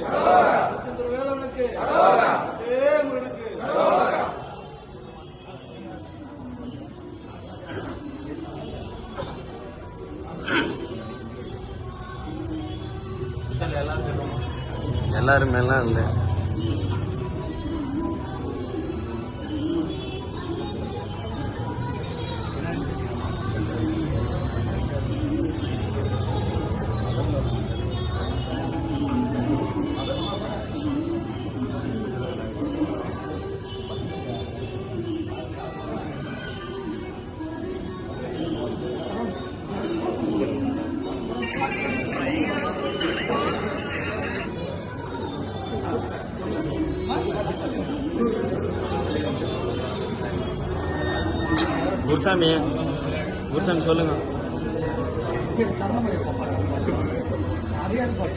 ஆண்டவனுக்கு திருவேலவனுக்கு எல்லாருமே எல்லாம் இல்லை. குருசாமி குருசாமி சொல்லுங்க.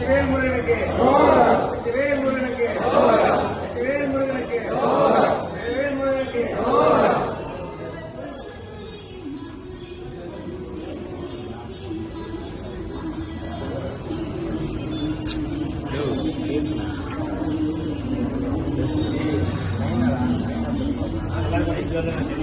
வேல்முருகனுக்கு வேல்முருகனுக்கு வேல்முருகனுக்கு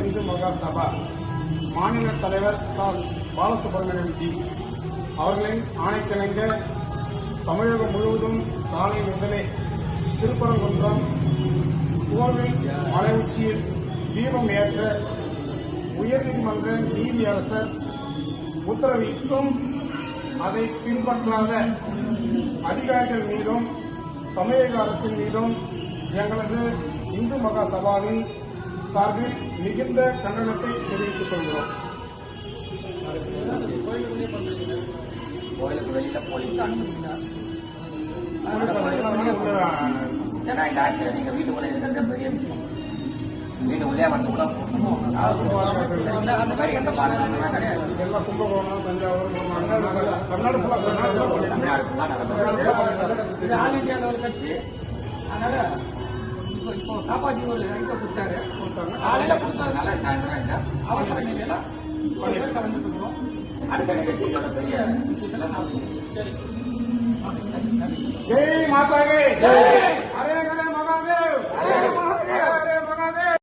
இந்து மகா சபா. மாநில தலைவர் பாலசுப்ரமணியம் ஜி. அவர்களின் ஆணைக்கிணங்க தமிழகம் முழுவதும் நாளை முதலே திருப்பரங்குன்றம் கோவில் மலை உச்சியில் தீபம் ஏற்ற உயர்நீதிமன்ற நீதியரசர் உத்தரவிட்டும் அதை பின்பற்றாத அதிகாரிகள் மீதும் தமிழக அரசின் மீதும் எங்களது இந்து மகா சபாவின் சார்பில் மிகுந்த கண்டனத்தை தெரிவித்துக் கொள்கிறோம். கோயிலுக்கு வெளியில போலீஸ் அனுமதிக்கிறார் ஏன்னா இந்த ஆட்சியில நீங்க வீட்டுக்குள்ள இருக்கிறது பெரிய விஷயம் வீட்டுக்குள்ளே வந்து கூட அந்த அந்த மாதிரி எந்த பாரதமே கிடையாது இது ஆல் ஒரு கட்சி அதனால இப்போ இப்போ காப்பாற்றி ஒரு இங்க கொடுத்தாரு காலையில கொடுத்ததுனால சாயந்தரம் இந்த அவசர நிலையில கோயில கலந்துட்டு இருக்கோம் அடுத்த நான் சரி ஜெய் மாதாவே